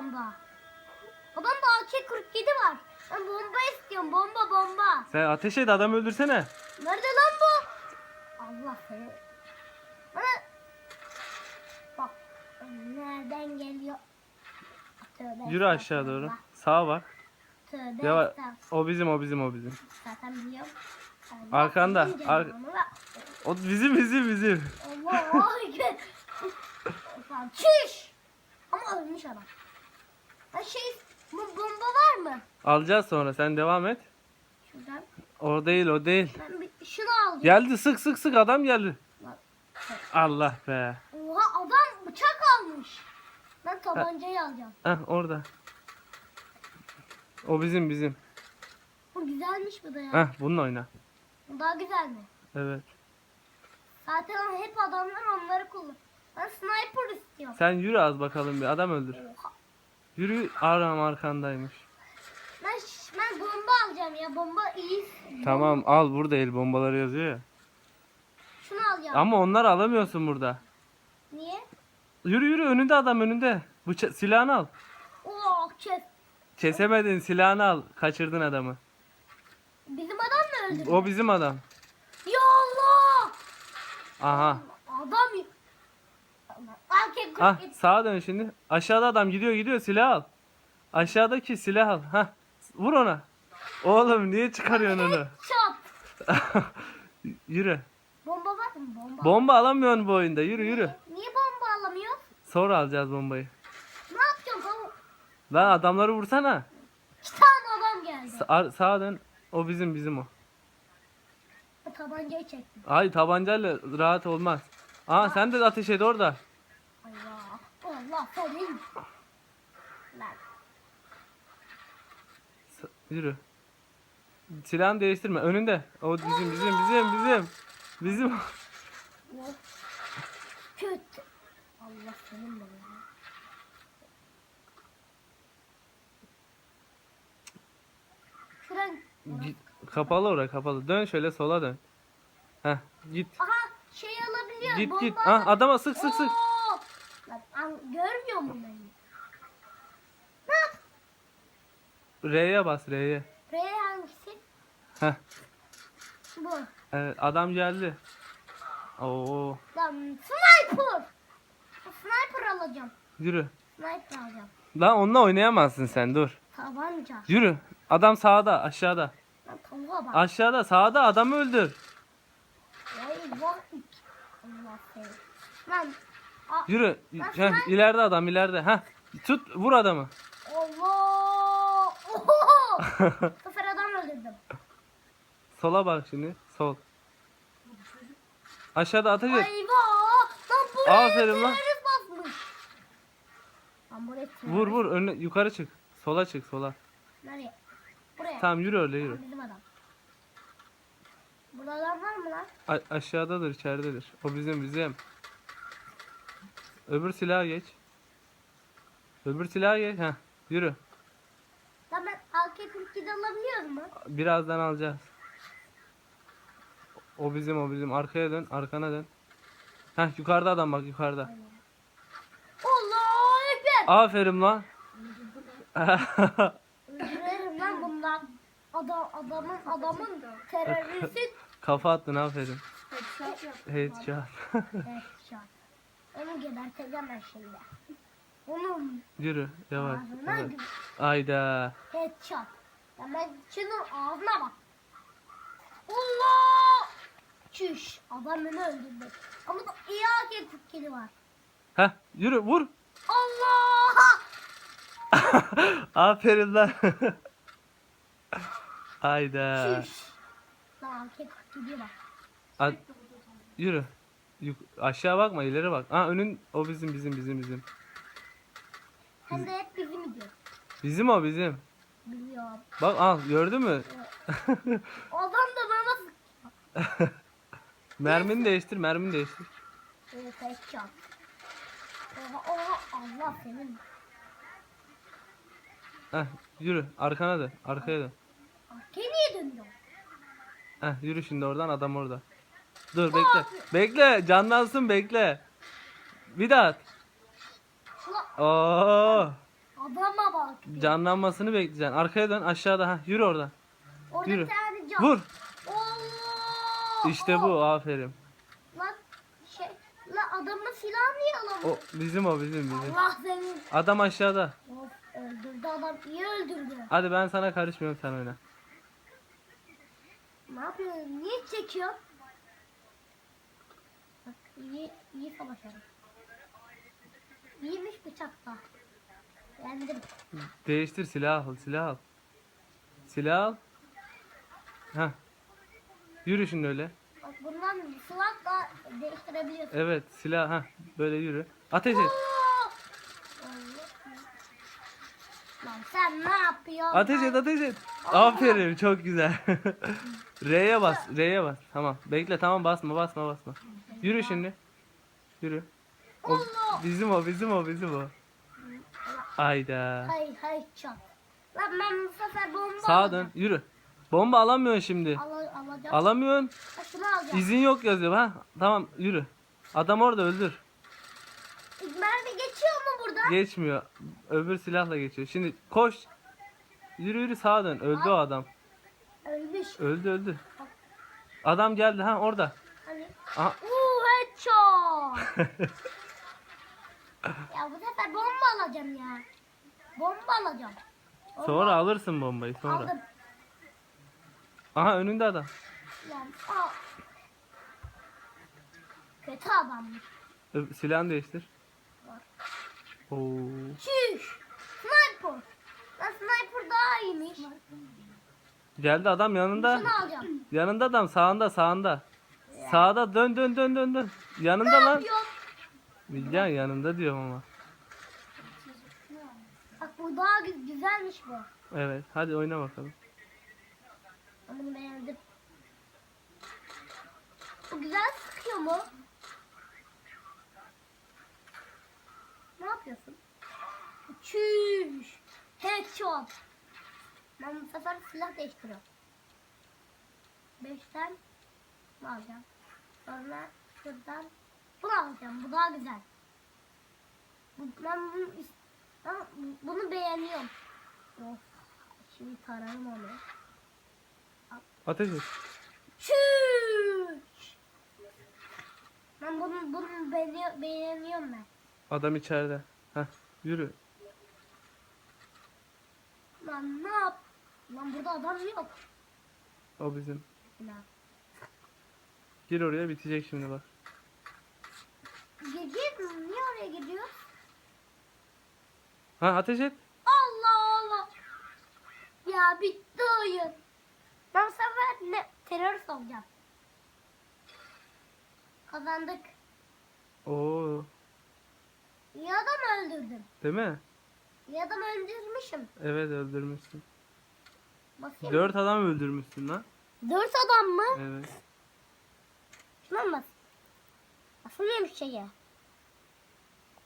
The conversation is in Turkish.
adamda. Adamda AK-47 var. Ben bomba istiyorum. Bomba bomba. Sen ateş et adam öldürsene. Nerede lan bu? Allah seni. Bana... Bak. Nereden geliyor? Tövbe Yürü aşağı doğru. estağfurullah. Sağa bak. Tövbe Yavaş. O bizim o bizim o bizim. Zaten biliyorum. Allah Arkanda, ar-. O bizim bizim bizim. Allah. Lan Çüş. Ama ölmüş adam. Şey bu bomba var mı? Alacağız sonra sen devam et. Şuradan. O değil o değil. Ben bir şunu alacağım. Geldi sık sık sık adam geldi. Allah be. Oha adam bıçak almış. Ben tabancayı alacağım. Heh orada. O bizim bizim. Bu güzelmiş bu da ya. Heh bununla oyna. Bu daha güzel mi? Evet. Zaten hep adamlar onları kullan. Ben sniper istiyorum. Sen yürü az bakalım bir adam öldür. Oha. Yürü aram arkandaymış. Ben, ben bomba alacağım ya. Bomba iyi. Tamam al burada el bombaları yazıyor ya. Şunu alacağım. Ama onları alamıyorsun burada. Niye? Yürü yürü önünde adam önünde. Bıça silahını al. Oo kes. Kesemedin silahını al. Kaçırdın adamı. Bizim adam mı öldürdü? O bizim adam. Ya Allah! Aha. Erkek Ah sağa dön şimdi. Aşağıda adam gidiyor gidiyor silah al. Aşağıdaki silah al. Hah. Vur ona. Oğlum niye çıkarıyorsun onu? Yürü. Bomba var mı? Bomba. Bomba alamıyorsun bu oyunda. Yürü yürü. Niye bomba alamıyor? Sonra alacağız bombayı. Ne yapacağım tamam. Lan adamları vursana. İki tane adam geldi. Sa- sağa dön. O bizim bizim o. Tabancayı çektim. Ay tabancayla rahat olmaz. Aa sen de ateş et orada. Allah. Allah senin. Lan. S- Yürü. Silahını değiştirme. Önünde. O bizim bizim bizim bizim. Bizim. Kötü. Allah senin. Şuran. Git. Kapalı oraya kapalı. Dön şöyle sola dön. Heh git. Aha şey alabiliyor. Git git. Ah adama sık sık sık. Görmüyor mu beni? Ne yap? R'ye bas R'ye. R hangisi? Heh. Bu. Evet, adam geldi. Oo. Lan sniper. Sniper alacağım. Yürü. Sniper alacağım. Lan onunla oynayamazsın sen dur. Tabanca. Yürü. Adam sağda aşağıda. Lan tavuğa bak. Aşağıda sağda adamı öldür. Eyvah. Allah seni. Lan. Yürü. Heh, ileride adam ileride. Heh. Tut vur adamı. Allah. Oho. Sefer adam öldürdüm. Sola bak şimdi. Sol. Aşağıda ateş et. Eyvah. Lan buraya Aferin lan. terörist basmış. Lan buraya terörist. Vur vur önüne yukarı çık. Sola çık sola. Nereye? Buraya. Tamam yürü öyle yürü. Bizim adam. Burada adam var mı lan? A- aşağıdadır içeridedir. O bizim bizim. Öbür silaha geç. Öbür silaha geç. Heh. Yürü. Lan ben AK-47 alabiliyor mu? Birazdan alacağız. O bizim o bizim. Arkaya dön. Arkana dön. Heh yukarıda adam bak yukarıda. Allah ekber. Aferin lan. Öldürelim lan bundan. Adam, adamın adamın teröristin Kafa attın aferin. headshot. Headshot. Onu geberteceğim ben şimdi. Onun Yürü yavaş. ağzına yavaş. gir- Ayda. headshot. Ya ben şunun ağzına bak. Allah! Çüş. Adam beni öldürdü. Ama da iyi AK-47 var. Heh yürü vur. Allah! Aferin lan. Ayda. Çüş. Lan AK-47 bak. A- yürü. Yuk- aşağı bakma ileri bak. Ha önün o bizim bizim bizim bizim. Hem de hep bizim gidiyor. Bizim o bizim. Biliyorum. Bak al gördün mü? Adam da bana sık. mermini değiştir mermini değiştir. Evet headshot. Oha oha Allah senin. Heh yürü arkana dön arkaya dön. Arkaya niye dönüyor? Heh yürü şimdi oradan adam orada. Dur bekle. Bekle canlansın bekle. Bir daha at. Oo. Adama bak. Canlanmasını bekleyeceksin. Arkaya dön aşağıda. Ha, yürü oradan. Orada Yürü. bir tane can. Vur. Allah! İşte bu aferin. Lan şey, lan adamın silahı niye? O bizim o bizim bizim. Allah senin. Adam aşağıda. Of öldürdü adam iyi öldürdü. Hadi ben sana karışmıyorum sen oyna. Ne yapıyorsun? Niye çekiyor? İyi, iyi savaşalım. İyiymiş bıçakta. Yendim. Değiştir silah al silah al. Silah al. Heh. Yürü şimdi öyle. Bak bundan silahla değiştirebiliyorsun. Evet silah ha böyle yürü. Ateş et. Lan sen ne yapıyorsun? Ateş et ateş et. Aferin çok güzel. R'ye bas R'ye bas. Tamam bekle tamam basma basma basma. Yürü şimdi. Yürü. O, Allah! bizim o bizim o bizim o. Ayda. Hay hay çat. Lan ben bu sefer bomba Sağa alacağım. dön yürü. Bomba alamıyorsun şimdi. Al, alacağım. Alamıyorsun. Ha, şunu alacağım. İzin yok yazıyor ha. Tamam yürü. Adam orada öldür. Mermi geçiyor mu burada? Geçmiyor. Öbür silahla geçiyor. Şimdi koş. Yürü yürü sağa dön. Öldü o adam. Ölmüş. Öldü öldü. Adam geldi ha orada. Hani? Aha. Headshot. ya bu sefer bomba alacağım ya. Bomba alacağım. Bomba Sonra alırsın bombayı sonra. Aldım. Aha önünde adam. Yani. Kötü adammış. Silahını değiştir. Var. Oo. Çüş. Sniper. Lan sniper daha iyiymiş. Geldi adam yanında. Yanında adam sağında sağında. Sağda dön dön dön dön dön. Yanında Ne lan. yapıyor? Bilgen yanında diyorum ama. Bak bu daha gü- güzelmiş bu. Evet hadi oyna bakalım. Bunu beğendim. Bu güzel sıkıyor mu? Ne yapıyorsun? Çüş. Headshot. Ben bu sefer silah değiştiriyorum. Beşten bunu alacağım. Sonra şuradan bunu alacağım. Bu daha güzel. Ben bunu, ben bunu beğeniyorum. Of. Şimdi tararım onu. Ateş et. Çüş. Ben bunu, bunu beğeni- beğeniyorum ben. Adam içeride. Heh yürü. Lan ne yap? Lan burada adam yok. O bizim. Lan. Gir oraya bitecek şimdi bak. Gece niye oraya gidiyor? Ha ateş et. Allah Allah. Ya bitti oyun. Ben bu sefer ne? Terörist olacağım. Kazandık. Oo. İyi adam öldürdüm. Değil mi? İyi adam öldürmüşüm. Evet öldürmüşsün. Basayım. Dört adam öldürmüşsün lan. Dört adam mı? Evet. Mı bas? Basın neymiş şeye?